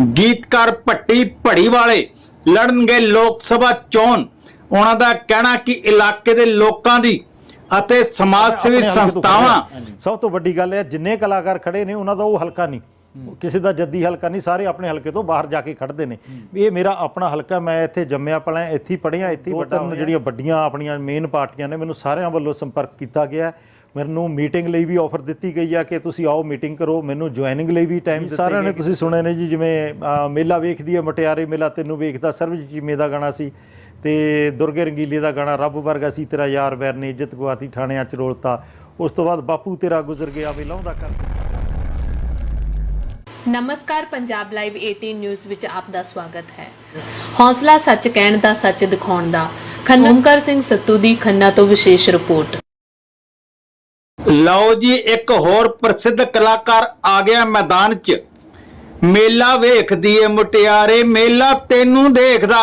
ਗੀਤਕਾਰ ਭੱਟੀ ਭੜੀ ਵਾਲੇ ਲੜਨਗੇ ਲੋਕ ਸਭਾ ਚੋਣ ਉਹਨਾਂ ਦਾ ਕਹਿਣਾ ਕਿ ਇਲਾਕੇ ਦੇ ਲੋਕਾਂ ਦੀ ਅਤੇ ਸਮਾਜ ਸੇਵੀ ਸੰਸਥਾਵਾਂ। ਸਭ ਤੋਂ ਵੱਡੀ ਗੱਲ ਹੈ ਜਿੰਨੇ ਕਲਾਕਾਰ ਖੜੇ ਨੇ ਉਹਨਾਂ ਦਾ ਉਹ ਹਲਕਾ ਨਹੀਂ ਕਿਸੇ ਦਾ ਜੱਦੀ ਹਲਕਾ ਨਹੀਂ ਸਾਰੇ ਆਪਣੇ ਹਲਕੇ ਤੋਂ ਬਾਹਰ ਜਾ ਕੇ ਖੜਦੇ ਨੇ ਵੀ ਇਹ ਮੇਰਾ ਆਪਣਾ ਹਲਕਾ ਮੈਂ ਇੱਥੇ ਜੰਮਿਆ ਪਲਿਆ ਇੱਥੇ ਹੀ ਪੜ੍ਹਿਆ ਇੱਥੇ ਵੱਡਾ। ਜਿਹੜੀਆਂ ਵੱਡੀਆਂ ਆਪਣੀਆਂ ਮੇਨ ਪਾਰਟੀਆਂ ਨੇ ਮੈਨੂੰ ਸਾਰਿਆਂ ਵੱਲੋਂ ਸੰਪਰਕ ਕੀਤਾ ਗਿਆ। ਮੈਨੂੰ ਮੀਟਿੰਗ ਲਈ ਵੀ ਆਫਰ ਦਿੱਤੀ ਗਈ ਆ ਕਿ ਤੁਸੀਂ ਆਓ ਮੀਟਿੰਗ ਕਰੋ ਮੈਨੂੰ ਜੁਆਇਨਿੰਗ ਲਈ ਵੀ ਟਾਈਮ ਸਾਰਿਆਂ ਨੇ ਤੁਸੀਂ ਸੁਣਿਆ ਨੇ ਜੀ ਜਿਵੇਂ ਮੇਲਾ ਵੇਖਦੀ ਹੈ ਮਟਿਆਰੇ ਮੇਲਾ ਤੈਨੂੰ ਵੇਖਦਾ ਸਰਵਜ ਚੀਮੇ ਦਾ ਗਾਣਾ ਸੀ ਤੇ ਦੁਰਗੇ ਰੰਗੀਲੇ ਦਾ ਗਾਣਾ ਰੱਬ ਵਰਗਾ ਸੀ ਤੇਰਾ ਯਾਰ ਵੈਰ ਨੇ ਇੱਜ਼ਤ ਗਵਾਤੀ ਥਾਣਿਆਂ ਚ ਰੋਲਤਾ। ਉਸ ਤੋਂ ਬਾਅਦ ਬਾਪੂ ਤੇਰਾ ਗੁਜ਼ਰ ਗਿਆ ਵੇ ਲਾਉਂਦਾ ਕਰ ਨਮਸਕਾਰ ਪੰਜਾਬ ਲਾਈਵ 18 ਨਿਊਜ਼ ਵਿੱਚ ਆਪ ਦਾ ਸਵਾਗਤ ਹੈ। ਹੌਸਲਾ ਸੱਚ ਕਹਿਣ ਦਾ ਸੱਚ ਦਿਖਾਉਣ ਦਾ। ਖੰਨਾ ਓਮਕਾਰ ਸਿੰਘ ਸੱਤੂ ਦੀ ਖੰਨਾ ਤੋਂ ਵਿਸ਼ੇਸ਼ ਰਿਪੋਰਟ। ਲਓ ਜੀ, ਇੱਕ ਹੋਰ ਪ੍ਰਸਿੱਧ ਕਲਾਕਾਰ ਆ ਗਿਆ ਮੈਦਾਨ 'ਚ। ਮੇਲਾ ਵੇਖਦੀ ਏ ਮੁਟਿਆਰੇ, ਮੇਲਾ ਤੈਨੂੰ ਦੇਖਦਾ।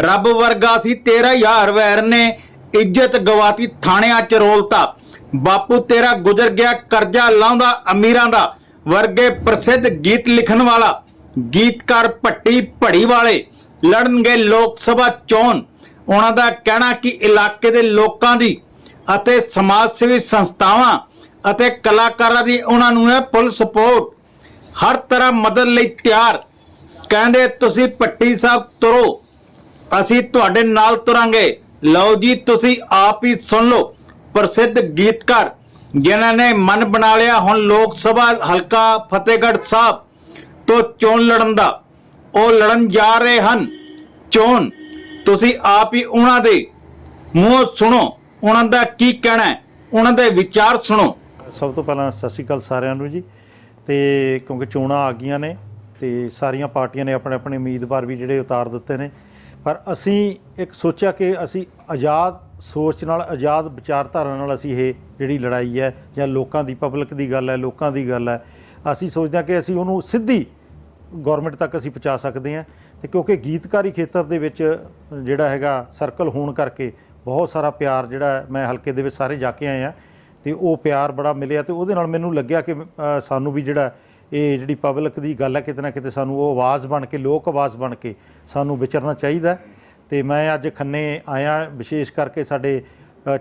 ਰੱਬ ਵਰਗਾ ਸੀ ਤੇਰਾ ਯਾਰ ਵੈਰ ਨੇ, ਇੱਜ਼ਤ ਗਵਾਤੀ ਥਾਣਿਆਂ 'ਚ ਰੋਲਤਾ। ਬਾਪੂ ਤੇਰਾ ਗੁਜ਼ਰ ਗਿਆ ਕਰਜ਼ਾ ਲਾਉਂਦਾ ਅਮੀਰਾਂ ਦਾ, ਵਰਗੇ ਪ੍ਰਸਿੱਧ ਗੀਤ ਲਿਖਣ ਵਾਲਾ। ਗੀਤਕਾਰ ਭੱਟੀ ਭੜੀ ਵਾਲੇ ਲੜਨਗੇ ਲੋਕ ਸਭਾ ਚੋਣ। ਉਹਨਾਂ ਦਾ ਕਹਿਣਾ ਕਿ ਇਲਾਕੇ ਦੇ ਲੋਕਾਂ ਦੀ ਅਤੇ ਸਮਾਜ ਸੇਵੀ ਸੰਸਥਾਵਾਂ ਅਤੇ ਕਲਾਕਾਰਾਂ ਦੀ ਉਹਨਾਂ ਨੂੰ ਹੈ ਫੁੱਲ ਸਪੋਰਟ ਹਰ ਤਰ੍ਹਾਂ ਮਦਦ ਲਈ ਤਿਆਰ। ਕਹਿੰਦੇ, ਤੁਸੀਂ ਪੱਟੀ ਸਾਹਿਬ ਤੁਰੋ। ਅਸੀਂ ਤੁਹਾਡੇ ਨਾਲ ਤੁਰਾਂਗੇ। ਲਓ ਜੀ, ਤੁਸੀਂ ਆਪ ਹੀ ਸੁਣ ਲਓ। ਪ੍ਰਸਿੱਧ ਗੀਤਕਾਰ, ਜਿਨ੍ਹਾਂ ਨੇ ਮਨ ਬਣਾ ਲਿਆ ਹੁਣ ਲੋਕ ਸਭਾ ਹਲਕਾ ਫਤਿਹਗੜ੍ਹ ਸਾਹਿਬ ਤੋਂ ਚੋਣ ਲੜਨ ਦਾ। ਉਹ ਲੜਨ ਜਾ ਰਹੇ ਹਨ। ਚੋਣ। ਤੁਸੀਂ ਆਪ ਹੀ ਉਹਨਾਂ ਦੇ। ਮੂੰਹ ਸੁਣੋ। ਉਹਨਾਂ ਦਾ ਕੀ ਕਹਿਣਾ ਹੈ? ਉਹਨਾਂ ਦੇ ਵਿਚਾਰ ਸੁਣੋ। ਸਭ ਤੋਂ ਪਹਿਲਾਂ ਸਤਿ ਸ਼੍ਰੀ ਅਕਾਲ ਸਾਰਿਆਂ ਨੂੰ ਜੀ। ਤੇ ਕਿਉਂਕਿ ਚੋਣਾਂ ਆ ਗਈਆਂ ਨੇ ਤੇ ਸਾਰੀਆਂ ਪਾਰਟੀਆਂ ਨੇ ਆਪਣੇ ਆਪਣੇ ਉਮੀਦਵਾਰ ਵੀ ਜਿਹੜੇ ਉਤਾਰ ਦਿੱਤੇ ਨੇ। ਪਰ ਅਸੀਂ ਇੱਕ ਸੋਚਿਆ ਕਿ ਅਸੀਂ ਆਜ਼ਾਦ ਸੋਚ ਨਾਲ, ਆਜ਼ਾਦ ਵਿਚਾਰਧਾਰਾ ਨਾਲ ਅਸੀਂ ਇਹ ਜਿਹੜੀ ਲੜਾਈ ਹੈ ਜਾਂ ਲੋਕਾਂ ਦੀ ਪਬਲਿਕ ਦੀ ਗੱਲ ਹੈ, ਲੋਕਾਂ ਦੀ ਗੱਲ ਹੈ, ਅਸੀਂ ਸੋਚਦੇ ਹਾਂ ਕਿ ਅਸੀਂ ਉਹਨੂੰ ਸਿੱਧੀ ਗਵਰਨਮੈਂਟ ਤੱਕ ਅਸੀਂ ਪਹੁੰਚਾ ਸਕਦੇ ਹਾਂ। ਤੇ ਕਿਉਂਕਿ ਗੀਤਕਾਰੀ ਖੇਤਰ ਦੇ ਵਿੱਚ ਜਿਹੜਾ ਹੈਗਾ ਸਰਕਲ ਹੋਣ ਕਰਕੇ ਬਹੁਤ ਸਾਰਾ ਪਿਆਰ ਜਿਹੜਾ ਮੈਂ ਹਲਕੇ ਦੇ ਵਿੱਚ ਸਾਰੇ ਜਾ ਕੇ ਆਏ ਆ ਤੇ ਉਹ ਪਿਆਰ ਬੜਾ ਮਿਲਿਆ ਤੇ ਉਹਦੇ ਨਾਲ ਮੈਨੂੰ ਲੱਗਿਆ ਕਿ ਸਾਨੂੰ ਵੀ ਜਿਹੜਾ ਇਹ ਜਿਹੜੀ ਪਬਲਿਕ ਦੀ ਗੱਲ ਹੈ, ਕਿਤੇ ਨਾ ਕਿਤੇ ਸਾਨੂੰ ਉਹ ਆਵਾਜ਼ ਬਣ ਕੇ, ਲੋਕ ਆਵਾਜ਼ ਬਣ ਕੇ ਸਾਨੂੰ ਵਿਚਰਨਾ ਚਾਹੀਦਾ ਹੈ। ਤੇ ਮੈਂ ਅੱਜ ਖੰਨੇ ਆਇਆ, ਵਿਸ਼ੇਸ਼ ਕਰਕੇ ਸਾਡੇ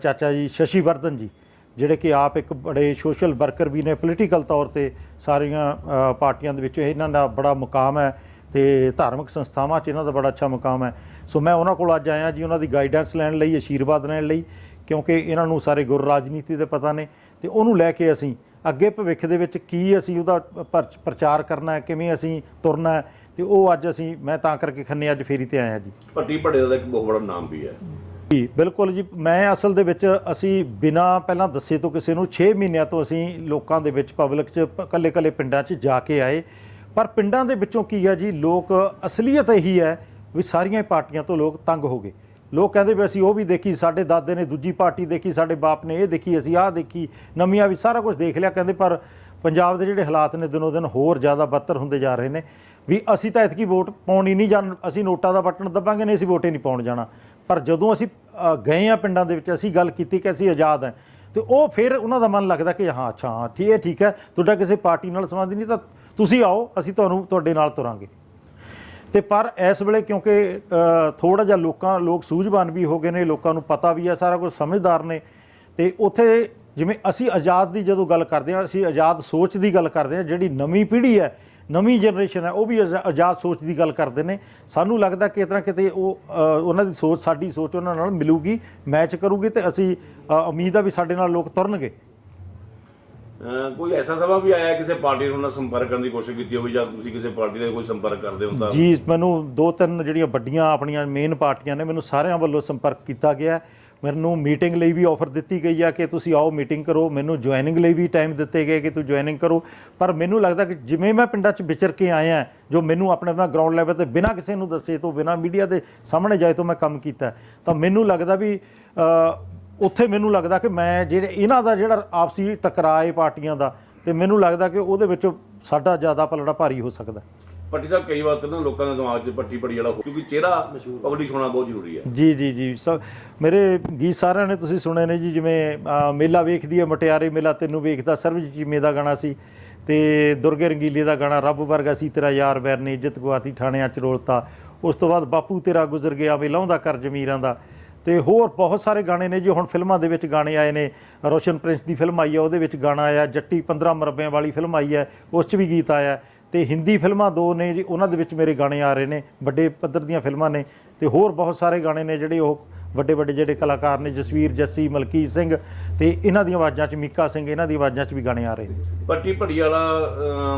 ਚਾਚਾ ਜੀ ਸ਼ਸ਼ੀ ਵਰਧਨ ਜੀ, ਜਿਹੜੇ ਕਿ ਆਪ ਇੱਕ ਬੜੇ ਸੋਸ਼ਲ ਵਰਕਰ ਵੀ ਨੇ ਪੋਲੀਟੀਕਲ ਤੌਰ ਤੇ ਸਾਰੀਆਂ ਪਾਰਟੀਆਂ ਦੇ ਵਿੱਚ ਇਹਨਾਂ ਦਾ ਬੜਾ ਮੁਕਾਮ ਹੈ ਤੇ ਧਾਰਮਿਕ ਸੰਸਥਾਵਾਂ 'ਚ ਇਹਨਾਂ ਦਾ ਬੜਾ ਅੱਛਾ ਮੁਕਾਮ ਹੈ ਸੋ ਮੈਂ ਉਹਨਾਂ ਕੋਲ ਅੱਜ ਆਇਆ ਜੀ ਉਹਨਾਂ ਦੀ ਗਾਈਡੈਂਸ ਲੈਣ ਲਈ ਅਸ਼ੀਰਵਾਦ ਲੈਣ ਲਈ ਕਿਉਂਕਿ ਇਹਨਾਂ ਨੂੰ ਸਾਰੇ ਗੁਰ ਰਾਜਨੀਤੀ ਦੇ ਪਤਾ ਨੇ। ਤੇ ਉਹਨੂੰ ਲੈ ਕੇ ਅਸੀਂ ਅੱਗੇ ਭਵਿੱਖ ਦੇ ਵਿੱਚ ਕੀ ਅਸੀਂ ਉਹਦਾ ਪਰ- ਪ੍ਰਚਾਰ ਕਰਨਾ ਹੈ ਕਿਵੇਂ ਅਸੀਂ ਤੁਰਨਾ ਹੈ ਤੇ ਉਹ ਅੱਜ ਅਸੀਂ ਮੈਂ ਤਾਂ ਕਰਕੇ ਖੰਨੇ ਅੱਜ ਫੇਰੀ ਤੇ ਆਇਆ ਜੀ। ਭੱਟੀ ਭੜੇ ਦਾ ਇੱਕ ਬਹੁਤ ਬੜਾ ਨਾਮ ਵੀ ਹੈ। ਜੀ ਬਿਲਕੁਲ ਜੀ। ਮੈਂ ਅਸਲ ਦੇ ਵਿੱਚ ਅਸੀਂ ਬਿਨਾ ਪਹਿਲਾਂ ਦੱਸੇ ਤੋਂ ਕਿਸੇ ਨੂੰ 6 ਮਹੀਨਿਆਂ ਤੋਂ ਅਸੀਂ ਲੋਕਾਂ ਦੇ ਵਿੱਚ ਪਬਲਿਕ 'ਚ ਕੱਲੇ ਕੱਲੇ ਪਿੰਡਾਂ 'ਚ ਜਾ ਕੇ ਆਏ। ਪਰ ਪਿੰਡਾਂ ਦੇ ਵਿੱਚੋਂ ਕੀ ਹੈ ਜੀ ਲੋਕ ਅਸਲੀਅਤ ਇਹੀ ਹੈ ਵੀ ਸਾਰੀਆਂ ਪਾਰਟੀਆਂ ਤੋਂ ਲੋਕ ਤੰਗ ਹੋ ਗਏ। ਲੋਕ ਕਹਿੰਦੇ ਵੀ ਅਸੀਂ ਉਹ ਵੀ ਦੇਖੀ, ਸਾਡੇ ਦਾਦੇ ਨੇ ਦੂਜੀ ਪਾਰਟੀ ਦੇਖੀ, ਸਾਡੇ ਬਾਪ ਨੇ ਇਹ ਦੇਖੀ, ਅਸੀਂ ਆਹ ਦੇਖੀ, ਨਵੀਆਂ ਵੀ ਸਾਰਾ ਕੁਝ ਦੇਖ ਲਿਆ। ਕਹਿੰਦੇ ਪਰ ਪੰਜਾਬ ਦੇ ਜਿਹੜੇ ਹਾਲਾਤ ਨੇ ਦਿਨੋ ਦਿਨ ਹੋਰ ਜ਼ਿਆਦਾ ਬੱਤਰ ਹੁੰਦੇ ਜਾ ਰਹੇ ਨੇ। ਵੀ ਅਸੀਂ ਤਾਂ ਇਤਕੀ ਵੋਟ ਪਾਉਣੀ ਨਹੀਂ ਜਾਣ, ਅਸੀਂ ਨੋਟਾਂ ਦਾ ਬਟਨ ਦਬਾਂਗੇ ਨਹੀਂ, ਅਸੀਂ ਵੋਟੇ ਨਹੀਂ ਪਾਉਣ ਜਾਣਾ। ਪਰ ਜਦੋਂ ਅਸੀਂ ਗਏ ਆ ਪਿੰਡਾਂ ਦੇ ਵਿੱਚ, ਅਸੀਂ ਗੱਲ ਕੀਤੀ ਕਿ ਅਸੀਂ ਆਜ਼ਾਦ ਹਾਂ, ਤੇ ਉਹ ਫਿਰ ਉਹਨਾਂ ਦਾ ਮਨ ਲੱਗਦਾ ਕਿ ਹਾਂ, ਅੱਛਾ, ਹਾਂ, ਠੀਕ ਹੈ ਠੀਕ ਹੈ, ਤੁਹਾਡਾ ਕਿਸੇ ਪਾਰਟੀ ਨਾਲ ਸੰਬੰਧ ਨਹੀਂ, ਤਾਂ ਤੁਸੀਂ ਆਓ, ਅਸੀਂ ਤੁਹਾਨੂੰ ਤੁਹਾਡੇ ਨਾਲ ਤੁਰਾਂਗੇ। ਤੇ ਪਰ ਇਸ ਵੇਲੇ ਕਿਉਂਕਿ ਥੋੜਾ ਜਿਹਾ ਲੋਕਾਂ, ਲੋਕ ਸੂਝਵਾਨ ਵੀ ਹੋ ਗਏ ਨੇ, ਲੋਕਾਂ ਨੂੰ ਪਤਾ ਵੀ ਹੈ, ਸਾਰਾ ਕੁਝ ਸਮਝਦਾਰ ਨੇ। ਤੇ ਉੱਥੇ ਜਿਵੇਂ ਅਸੀਂ ਆਜ਼ਾਦ ਦੀ ਜਦੋਂ ਗੱਲ ਕਰਦੇ ਹਾਂ, ਅਸੀਂ ਆਜ਼ਾਦ ਸੋਚ ਦੀ ਗੱਲ ਕਰਦੇ ਹਾਂ, ਜਿਹੜੀ ਨਵੀਂ ਪੀੜ੍ਹੀ ਹੈ, ਨਵੀਂ ਜਨਰੇਸ਼ਨ ਹੈ, ਉਹ ਵੀ ਆਜ਼ਾ- ਆਜ਼ਾਦ ਸੋਚ ਦੀ ਗੱਲ ਕਰਦੇ ਨੇ। ਸਾਨੂੰ ਲੱਗਦਾ ਕਿ ਇਤਨਾ ਕਿਤੇ ਉਹ ਉਹਨਾਂ ਦੀ ਸੋਚ, ਸਾਡੀ ਸੋਚ ਉਹਨਾਂ ਨਾਲ ਮਿਲੂਗੀ, ਮੈਚ ਕਰੂਗੀ ਤੇ ਅਸੀਂ ਉਮੀਦ ਆ ਵੀ ਸਾਡੇ ਨਾਲ ਲੋਕ ਤੁਰਨਗੇ। ਕੋਈ ਐਸਾ ਸਮਾਂ ਵੀ ਆਇਆ ਕਿਸੇ ਪਾਰਟੀ ਨਾਲ ਸੰਪਰਕ ਕਰਨ ਦੀ ਕੋਸ਼ਿਸ਼ ਕੀਤੀ ਹੋਵੇ ਜਾਂ ਤੁਸੀਂ ਕਿਸੇ ਪਾਰਟੀ ਨਾਲ ਕੋਈ ਸੰਪਰਕ ਕਰਦੇ ਹੋ ਤਾਂ? ਜੀ, ਮੈਨੂੰ ਦੋ ਤਿੰਨ ਜਿਹੜੀਆਂ ਵੱਡੀਆਂ ਆਪਣੀਆਂ ਮੇਨ ਪਾਰਟੀਆਂ ਨੇ, ਮੈਨੂੰ ਸਾਰਿਆਂ ਵੱਲੋਂ ਸੰਪਰਕ ਕੀਤਾ ਗਿਆ ਮੈਨੂੰ ਮੀਟਿੰਗ ਲਈ ਵੀ ਆਫਰ ਦਿੱਤੀ ਗਈ ਆ ਕਿ ਤੁਸੀਂ ਆਓ ਮੀਟਿੰਗ ਕਰੋ। ਮੈਨੂੰ ਜੁਆਇਨਿੰਗ ਲਈ ਵੀ ਟਾਈਮ ਦਿੱਤੇ ਗਏ ਕਿ ਤੂੰ ਜੁਆਇਨਿੰਗ ਕਰੋ। ਪਰ ਮੈਨੂੰ ਲੱਗਦਾ ਕਿ ਜਿਵੇਂ ਮੈਂ ਪਿੰਡਾਂ 'ਚ ਵਿਚਰ ਕੇ ਆਇਆ, ਜੋ ਮੈਨੂੰ ਆਪਣੇ ਆਪਣਾ ਗਰਾਊਂਡ ਲੈਵਲ ਤੇ ਬਿਨਾਂ ਕਿਸੇ ਨੂੰ ਦੱਸੇ ਤੋਂ, ਬਿਨਾਂ ਮੀਡੀਆ ਦੇ ਸਾਹਮਣੇ ਜਾਏ ਤੋਂ ਮੈਂ ਕੰਮ ਕੀਤਾ। ਤਾਂ ਮੈਨੂੰ ਲੱਗਦਾ ਵੀ ਉੱਥੇ ਮੈਨੂੰ ਲੱਗਦਾ ਕਿ ਮੈਂ ਜਿਹੜੇ ਇਹਨਾਂ ਦਾ ਜਿਹੜਾ ਆਪਸੀ ਟਕਰਾਏ ਪਾਰਟੀਆਂ ਦਾ ਤੇ ਮੈਨੂੰ ਲੱਗਦਾ ਕਿ ਉਹਦੇ ਵਿੱਚ ਸਾਡਾ ਜ਼ਿਆਦਾ ਪਲੜਾ ਭਾਰੀ ਹੋ ਸਕਦਾ। ਭੱਟੀ ਸਾਹਿਬ ਕਈ ਵਾਰ ਤਾਂ ਲੋਕਾਂ ਦੇ ਦਿਮਾਗ 'ਚ ਭੱਟੀ ਭੜੀ ਵਾਲਾ ਕਿਉਂਕਿ ਚਿਹਰਾ ਪਬਲਿਸ਼ ਹੋਣਾ ਬਹੁਤ ਜ਼ਰੂਰੀ ਹੈ। ਜੀ ਜੀ ਜੀ। ਸਭ ਮੇਰੇ ਗੀਤ ਸਾਰਿਆਂ ਨੇ ਤੁਸੀਂ ਸੁਣੇ ਨੇ ਜੀ ਜਿਵੇਂ ਮੇਲਾ ਵੇਖਦੀ ਹੈ ਮਟਿਆਰੇ ਮੇਲਾ ਤੈਨੂੰ ਵੇਖਦਾ ਸਰਵਜ ਚੀਮੇ ਦਾ ਗਾਣਾ ਸੀ ਤੇ ਦੁਰਗੇ ਰੰਗੀਲੇ ਦਾ ਗਾਣਾ ਰੱਬ ਵਰਗਾ ਸੀ ਤੇਰਾ ਯਾਰ ਵੈਰ ਨੇ ਇੱਜ਼ਤ ਗਵਾਤੀ ਥਾਣਿਆਂ ਚ ਰੋਲਤਾ। ਉਸ ਤੋਂ ਬਾਅਦ ਬਾਪੂ ਤੇਰਾ ਗੁਜ਼ਰ ਗਿਆ ਵੇ ਲਾਉਂਦਾ ਕਰ ਜ਼ਮੀਰਾਂ ਦਾ। ਤੇ ਹੋਰ ਬਹੁਤ ਸਾਰੇ ਗਾਣੇ ਨੇ ਜੀ। ਹੁਣ ਫਿਲਮਾਂ ਦੇ ਵਿੱਚ ਗਾਣੇ ਆਏ ਨੇ। ਰੋਸ਼ਨ ਪ੍ਰਿੰਸ ਦੀ ਫਿਲਮ ਆਈ ਹੈ, ਉਹਦੇ ਵਿੱਚ ਗਾਣਾ ਆਇਆ। ਜੱਟੀ 15 ਮਰਬਿਆਂ ਵਾਲੀ ਫਿਲਮ ਆਈ ਹੈ, ਉਸ 'ਚ ਵੀ ਗੀਤ ਆਇਆ। ਤੇ ਹਿੰਦੀ ਫਿਲਮਾਂ ਦੋ ਨੇ ਜੀ, ਉਹਨਾਂ ਦੇ ਵਿੱਚ ਮੇਰੇ ਗਾਣੇ ਆ ਰਹੇ ਨੇ। ਵੱਡੇ ਪੱਧਰ ਦੀਆਂ ਫਿਲਮਾਂ ਨੇ। ਤੇ ਹੋਰ ਬਹੁਤ ਸਾਰੇ ਗਾਣੇ ਨੇ ਜਿਹੜੇ ਉਹ ਵੱਡੇ ਵੱਡੇ ਜਿਹੜੇ ਕਲਾਕਾਰ ਨੇ, ਜਸਵੀਰ, ਜੱਸੀ, ਮਲਕੀਤ ਸਿੰਘ ਤੇ ਇਹਨਾਂ ਦੀਆਂ ਆਵਾਜ਼ਾਂ 'ਚ ਮੀਕਾ ਸਿੰਘ, ਇਹਨਾਂ ਦੀ ਆਵਾਜ਼ਾਂ 'ਚ ਵੀ ਗਾਣੇ ਆ ਰਹੇ ਨੇ। ਪੱਟੀ ਭੜੀ ਵਾਲਾ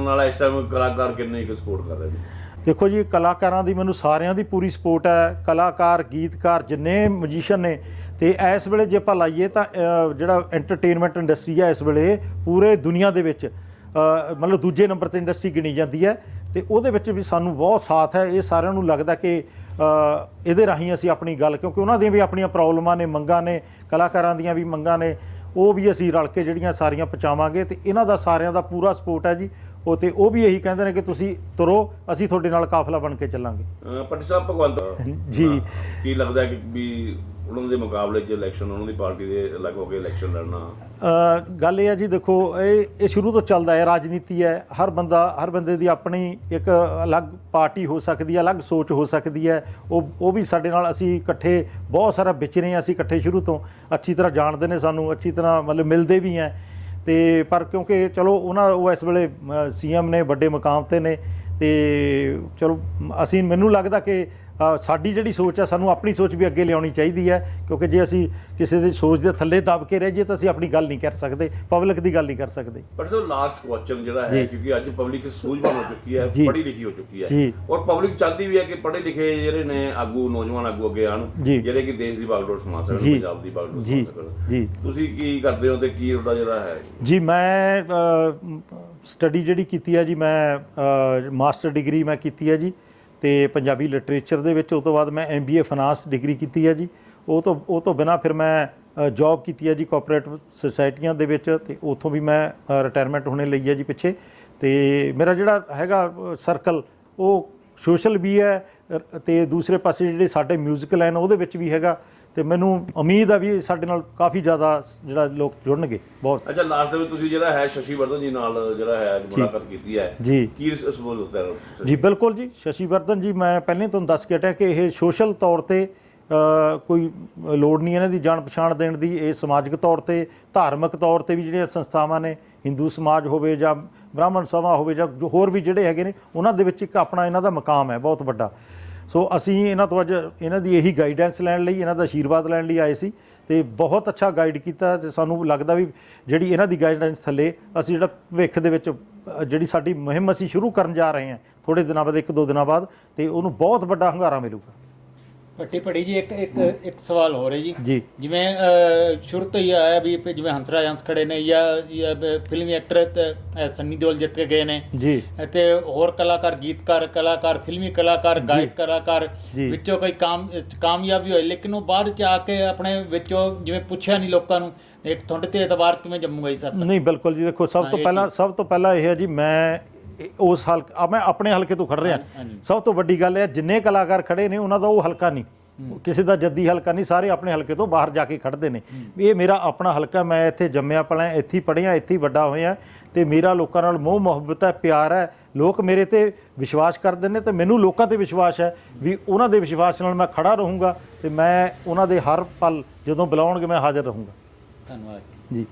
ਨਾਲ ਇਸ ਟਾਈਮ ਕਲਾਕਾਰ ਕਿੰਨੇ ਕੁ ਸਪੋਰਟ ਕਰ ਰਹੇ ਨੇ? ਦੇਖੋ ਜੀ, ਕਲਾਕਾਰਾਂ ਦੀ ਮੈਨੂੰ ਸਾਰਿਆਂ ਦੀ ਪੂਰੀ ਸਪੋਰਟ ਹੈ। ਕਲਾਕਾਰ, ਗੀਤਕਾਰ ਜਿੰਨੇ ਮਿਊਜ਼ੀਸ਼ੀਅਨ ਨੇ, ਤੇ ਇਸ ਵੇਲੇ ਜੇ ਆਪਾਂ ਲਾਈਏ ਤਾਂ ਜਿਹੜਾ ਐਂਟਰਟੇਨਮੈਂਟ ਇੰਡਸਟਰੀ ਹੈ ਇਸ ਵੇਲੇ, ਪੂਰੇ ਦੁਨੀਆ ਦੇ ਵਿੱਚ ਮਤਲਬ ਦੂਜੇ ਨੰਬਰ ਤੇ ਇੰਡਸਟਰੀ ਗਿਣੀ ਜਾਂਦੀ ਹੈ। ਤੇ ਉਹਦੇ ਵਿੱਚ ਵੀ ਸਾਨੂੰ ਬਹੁਤ ਸਾਥ ਹੈ। ਇਹ ਸਾਰਿਆਂ ਨੂੰ ਲੱਗਦਾ ਕਿ ਇਹਦੇ ਰਾਹੀਂ ਅਸੀਂ ਆਪਣੀ ਗੱਲ, ਕਿਉਂਕਿ ਉਹਨਾਂ ਦੀਆਂ ਵੀ ਆਪਣੀਆਂ ਪ੍ਰੋਬਲਮਾਂ ਨੇ, ਮੰਗਾਂ ਨੇ, ਕਲਾਕਾਰਾਂ ਦੀਆਂ ਵੀ ਮੰਗਾਂ ਨੇ, ਉਹ ਵੀ ਅਸੀਂ ਰਲ ਕੇ ਜਿਹੜੀਆਂ ਸਾਰੀਆਂ ਪਹੁੰਚਾਵਾਂਗੇ। ਤੇ ਇਹਨਾਂ ਦਾ ਸਾਰਿਆਂ ਦਾ ਪੂਰਾ ਸਪੋਰਟ ਹੈ ਜੀ। ਉਹ ਤੇ ਉਹ ਵੀ ਇਹੀ ਕਹਿੰਦੇ ਨੇ ਕਿ ਤੁਸੀਂ ਤੁਰੋ ਅਸੀਂ ਤੁਹਾਡੇ ਨਾਲ ਕਾਫਲਾ ਬਣ ਕੇ ਚੱਲਾਂਗੇ। ਪੱਟੀ ਸਾਹਿਬ ਭਗਵੰਤ ਜੀ। ਕੀ ਲੱਗਦਾ ਕਿ ਵੀ ਉਹਨਾਂ ਦੇ ਮੁਕਾਬਲੇ 'ਚ ਇਲੈਕਸ਼ਨ ਉਹਨਾਂ ਦੀ ਪਾਰਟੀ ਦੇ ਅਲੱਗ ਹੋ ਕੇ ਇਲੈਕਸ਼ਨ ਲੜਨਾ? ਗੱਲ ਇਹ ਹੈ ਜੀ ਦੇਖੋ ਇਹ ਇਹ ਸ਼ੁਰੂ ਤੋਂ ਚੱਲਦਾ ਹੈ ਰਾਜਨੀਤੀ ਹੈ। ਹਰ ਬੰਦਾ ਹਰ ਬੰਦੇ ਦੀ ਆਪਣੀ ਇੱਕ ਅਲੱਗ ਪਾਰਟੀ ਹੋ ਸਕਦੀ ਹੈ ਅਲੱਗ ਸੋਚ ਹੋ ਸਕਦੀ ਹੈ। ਉਹ ਉਹ ਵੀ ਸਾਡੇ ਨਾਲ ਅਸੀਂ ਇਕੱਠੇ ਬਹੁਤ ਸਾਰਾ ਵਿਚਰੇ ਹਾਂ ਅਸੀਂ ਇਕੱਠੇ ਸ਼ੁਰੂ ਤੋਂ। ਅੱਛੀ ਤਰ੍ਹਾਂ ਜਾਣਦੇ ਨੇ ਸਾਨੂੰ ਅੱਛੀ ਤਰ੍ਹਾਂ ਮਤਲਬ ਮਿਲਦੇ ਵੀ ਹੈ। ਤੇ ਪਰ ਕਿਉਂਕਿ ਚਲੋ ਉਹਨਾਂ, ਉਹ ਇਸ ਵੇਲੇ ਸੀਐਮ ਨੇ ਵੱਡੇ ਮੁਕਾਮ ਤੇ ਨੇ ਤੇ ਚਲੋ ਅਸੀਂ, ਮੈਨੂੰ ਲੱਗਦਾ ਕਿ ਸਾਡੀ ਜਿਹੜੀ ਸੋਚ ਹੈ ਸਾਨੂੰ ਆਪਣੀ ਸੋਚ ਵੀ ਅੱਗੇ ਲਿਆਉਣੀ ਚਾਹੀਦੀ ਹੈ ਕਿਉਂਕਿ ਜੇ ਅਸੀਂ ਕਿਸੇ ਦੀ ਸੋਚ ਦੇ ਥੱਲੇ ਦਬ ਕੇ ਰਹਿ ਜਾਈਏ ਤਾਂ ਅਸੀਂ ਆਪਣੀ ਗੱਲ ਨਹੀਂ ਕਰ ਸਕਦੇ ਪਬਲਿਕ ਦੀ ਗੱਲ ਨਹੀਂ ਕਰ ਸਕਦੇ ਪਰ ਸਰ ਲਾਸਟ ਕੁਐਸਚਨ ਜਿਹੜਾ ਹੈ ਜੀ। ਕਿਉਂਕਿ ਅੱਜ ਪਬਲਿਕ ਸੂਝਵਾਨ ਹੋ ਚੁੱਕੀ ਹੈ ਜੀ। ਪੜ੍ਹੀ ਲਿਖੀ ਹੋ ਚੁੱਕੀ ਹੈ ਜੀ। ਔਰ ਪਬਲਿਕ ਚਾਹਦੀ ਵੀ ਹੈ ਕਿ ਪੜ੍ਹੇ ਲਿਖੇ ਜਿਹੜੇ ਨੇ ਆਗੂ ਨੌਜਵਾਨ ਆਗੂ ਅੱਗੇ ਆਣ ਜੀ। ਜਿਹੜੇ ਕਿ ਦੇਸ਼ ਦੀ ਬਾਗਡੋਰ ਸਮਾ ਸਕਣ ਜੀ। ਪੰਜਾਬ ਦੀ ਬਾਗਡੋਰ ਜੀ ਸਮਾ ਸਕਣ ਜੀ ਤੁਸੀਂ ਕੀ ਕਰਦੇ ਹੋ ਤੇ ਕੀ ਤੁਹਾਡਾ ਜਿਹੜਾ ਹੈ ਜੀ ਮੈਂ ਸਟੱਡੀ ਜਿਹੜੀ ਕੀਤੀ ਹੈ ਜੀ ਮੈਂ ਮਾਸਟਰ ਡਿਗਰੀ ਮੈਂ ਕੀਤੀ ਹੈ ਜੀ ਤੇ ਪੰਜਾਬੀ ਲਿਟਰੇਚਰ ਦੇ ਵਿੱਚ ਉਸ ਤੋਂ ਬਾਅਦ ਮੈਂ ਐਮਬੀਏ ਫਾਈਨਾਂਸ ਡਿਗਰੀ ਕੀਤੀ ਹੈ ਜੀ। ਉਹ ਤੋਂ ਉਹ ਤੋਂ ਬਿਨਾ ਫਿਰ ਮੈਂ ਜੌਬ ਕੀਤੀ ਹੈ ਜੀ ਕੋਆਪਰੇਟਿਵ ਸੁਸਾਇਟੀਆਂ ਦੇ ਵਿੱਚ ਤੇ ਉੱਥੋਂ ਵੀ ਮੈਂ ਰਿਟਾਇਰਮੈਂਟ ਹੋਣੇ ਲਈ ਹੈ ਜੀ ਪਿੱਛੇ। ਤੇ ਮੇਰਾ ਜਿਹੜਾ ਹੈਗਾ ਸਰਕਲ ਉਹ ਸੋਸ਼ਲ ਵੀ ਹੈ ਅ, ਤੇ ਦੂਸਰੇ ਪਾਸੇ ਜਿਹੜੇ ਸਾਡੇ ਮਿਊਜ਼ੀਕਲ ਲਾਈਨ ਉਹਦੇ ਵਿੱਚ ਵੀ ਹੈਗਾ। ਤੇ ਮੈਨੂੰ ਉਮੀਦ ਆ ਵੀ ਸਾਡੇ ਨਾਲ ਕਾਫੀ ਜ਼ਿਆਦਾ ਜਿਹੜਾ ਲੋਕ ਜੁੜਨਗੇ ਬਹੁਤ। ਅੱਛਾ ਲਾਸਟ ਦੇ ਵਿੱਚ ਤੁਸੀਂ ਜਿਹੜਾ ਹੈ ਸ਼ਸ਼ੀ ਵਰਧਨ ਜੀ ਨਾਲ ਜਿਹੜਾ ਹੈ ਅੱਜ ਮੁਲਾਕਾਤ ਕੀਤੀ ਹੈ। ਜੀ। ਕੀ ਰਿਸਪੌਂਸ ਦਿੱਤਾ ਹੈ ਜੀ ਬਿਲਕੁਲ ਜੀ। ਸ਼ਸ਼ੀ ਵਰਧਨ ਜੀ ਮੈਂ ਪਹਿਲਾਂ ਤੁਹਾਨੂੰ ਦੱਸ ਕੇ ਹਟਿਆ ਕਿ ਇਹ ਸੋਸ਼ਲ ਤੌਰ ਤੇ ਕੋਈ ਲੋੜ ਨਹੀਂ ਇਹਨਾਂ ਦੀ ਜਾਣ ਪਛਾਣ ਦੇਣ ਦੀ। ਇਹ ਸਮਾਜਿਕ ਤੌਰ ਤੇ ਧਾਰਮਿਕ ਤੌਰ ਤੇ ਵੀ ਜਿਹੜੀਆਂ ਸੰਸਥਾਵਾਂ ਨੇ ਹਿੰਦੂ ਸਮਾਜ ਹੋਵੇ ਜਾਂ ਬ੍ਰਾਹਮਣ ਸਭਾ ਹੋਵੇ ਜੋ ਹੋਰ ਵੀ ਜਿਹੜੇ ਹੈਗੇ ਨੇ ਉਹਨਾਂ ਦੇ ਵਿੱਚ ਇੱਕ ਆਪਣਾ ਇਹਨਾਂ ਦਾ ਮਕਾਮ ਹੈ ਬਹੁਤ ਵੱਡਾ। ਸੋ ਅਸੀਂ ਇਹਨਾਂ ਤੋਂ ਅੱਜ ਇਹਨਾਂ ਦੀ ਇਹੀ ਗਾਈਡੈਂਸ ਲੈਣ ਲਈ, ਇਹਨਾਂ ਦਾ ਆਸ਼ੀਰਵਾਦ ਲੈਣ ਲਈ ਆਏ ਸੀ ਤੇ ਬਹੁਤ ਅੱਛਾ ਗਾਈਡ ਕੀਤਾ ਤੇ ਸਾਨੂੰ ਲੱਗਦਾ ਵੀ ਜਿਹੜੀ ਇਹਨਾਂ ਦੀ ਗਾਈਡੈਂਸ ਥੱਲੇ ਅਸੀਂ ਜਿਹੜਾ ਭਵਿੱਖ ਦੇ ਵਿੱਚ ਜਿਹੜੀ ਸਾਡੀ ਮੁਹਿੰਮ ਅਸੀਂ ਸ਼ੁਰੂ ਕਰਨ ਜਾ ਰਹੇ ਹਾਂ ਥੋੜੇ ਦਿਨਾਂ ਬਾਅਦ, ਇੱਕ ਦੋ ਦਿਨਾਂ ਬਾਅਦ ਤੇ ਉਹਨੂੰ ਬਹੁਤ ਵੱਡਾ ਹੰਗਾਰਾ ਮਿਲੂਗਾ। ਪੱਟੀ ਪੜੀ ਜੀ ਇੱਕ ਇੱਕ ਇੱਕ ਸਵਾਲ ਹੋ ਰਿਹਾ ਜੀ। ਜਿਵੇਂ ਸ਼ੁਰੂ ਤੋਂ ਹੀ ਆਇਆ ਵੀ ਜਿਵੇਂ ਹੰਸਰਾਜ ਹੰਸ ਖੜੇ ਨੇ ਜਾਂ ਫਿਲਮੀ ਐਕਟਰ ਤੇ, ਸੰਨੀ ਦਿਓਲ ਜਿੱਤ ਕੇ ਗਏ ਨੇ। ਜੀ। ਅਤੇ ਹੋਰ ਕਲਾਕਾਰ ਗੀਤਕਾਰ ਕਲਾਕਾਰ ਫਿਲਮੀ ਕਲਾਕਾਰ ਗਾਇਕ ਕਲਾਕਾਰ। ਵਿੱਚੋਂ ਕੋਈ ਕਾਮ ਕਾਮਯਾਬੀ ਹੋਈ ਲੇਕਿਨ ਉਹ ਬਾਅਦ ਚ ਆ ਕੇ ਆਪਣੇ ਵਿੱਚੋਂ ਜਿਵੇਂ ਪੁੱਛਿਆ ਨਹੀਂ ਲੋਕਾਂ ਨੂੰ ਇੱਕ ਤੁਹਾਡੇ ਤੇ ਇਤਬਾਰ ਕਿਵੇਂ ਜੰਮੂਗਾ ਜੀ ਸਰ ਨਹੀਂ ਬਿਲਕੁਲ ਜੀ ਦੇਖੋ ਸਭ ਤੋਂ ਪਹਿਲਾਂ ਸਭ ਤੋਂ ਪਹਿਲਾਂ ਇਹ ਹੈ ਜੀ ਮੈਂ ਉਸ ਹਲਕ ਆ ਮੈਂ ਆਪਣੇ ਹਲਕੇ ਤੋਂ ਖੜ ਰਿਹਾ। ਸਭ ਤੋਂ ਵੱਡੀ ਗੱਲ ਹੈ ਜਿੰਨੇ ਕਲਾਕਾਰ ਖੜੇ ਨੇ ਉਹਨਾਂ ਦਾ ਉਹ ਹਲਕਾ ਨਹੀਂ। ਕਿਸੇ ਦਾ ਜੱਦੀ ਹਲਕਾ ਨਹੀਂ ਸਾਰੇ ਆਪਣੇ ਹਲਕੇ ਤੋਂ ਬਾਹਰ ਜਾ ਕੇ ਖੜਦੇ ਨੇ। ਵੀ ਇਹ ਮੇਰਾ ਆਪਣਾ ਹਲਕਾ ਮੈਂ ਇੱਥੇ ਜੰਮਿਆ ਪਲਿਆ ਇੱਥੇ ਹੀ ਪੜ੍ਹਿਆ ਇੱਥੇ ਵੱਡਾ ਹੋਇਆ ਤੇ ਮੇਰਾ ਲੋਕਾਂ ਨਾਲ ਮੋਹ ਮੁਹੱਬਤ ਹੈ ਪਿਆਰ ਹੈ। ਲੋਕ ਮੇਰੇ ਤੇ ਵਿਸ਼ਵਾਸ ਕਰਦੇ ਨੇ ਤੇ ਮੈਨੂੰ ਲੋਕਾਂ ਤੇ ਵਿਸ਼ਵਾਸ ਹੈ ਵੀ ਉਹਨਾਂ ਦੇ ਵਿਸ਼ਵਾਸ ਨਾਲ ਮੈਂ ਖੜਾ ਰਹੂੰਗਾ ਤੇ ਮੈਂ ਉਹਨਾਂ ਦੇ ਹਰ ਪਲ ਜਦੋਂ ਬੁਲਾਉਣਗੇ ਮੈਂ ਹਾਜ਼ਰ ਰਹੂੰਗਾ। ਧੰਨਵਾਦ। ਜੀ।